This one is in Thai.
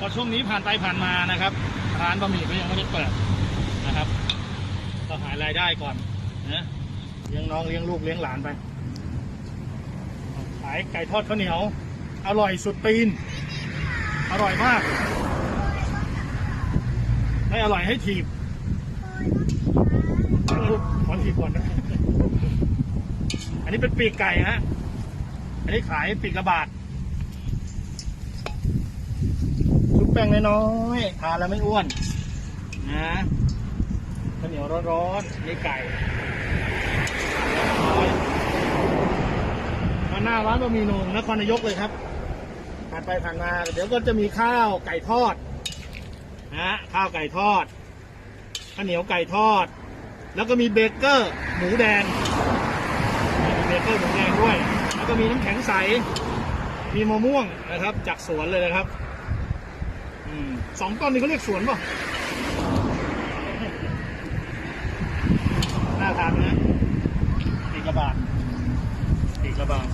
พอช่วงนี้ผ่านไปผ่านมานะครับ ร้านบะหมี่ก็ยังไม่ได้เปิดนะครับก็หารายได้ก่อนนะเลี้ยงน้องเลี้ยงลูกเลี้ยงหลานไปขายไก่ทอดข้าวเหนียว อร่อยสุดตีน อร่อยมากไม่อร่อยให้ถีบขอถีบก่อนนะอันนี้เป็นปีกไก่ฮะอันนี้ขายปีกละบาท ชุ บแป้งน้อยๆทานแล้วไม่อ้วน นะข้าวเหนียวร้อนๆนี่ไก่มาหน้าร้านบะหมี่หนงนครนายกเลยครับผ่านไปผ่านมา เดี๋ยวก็จะมีข้าวไก่ทอดนะข้าวไก่ทอดข้าวเหนียวไก่ทอด แล้วก็มีเบเกอร์หมูแดงมีเบเกอร์หมูแดงด้วย แล้วก็มีน้ำแข็งใสมีมะม่วงนะครับ จากสวนเลยนะครับ สองต้นนี้เขาเรียกสวนป่ะน่าทานนะตีกระบาดตีกระบาด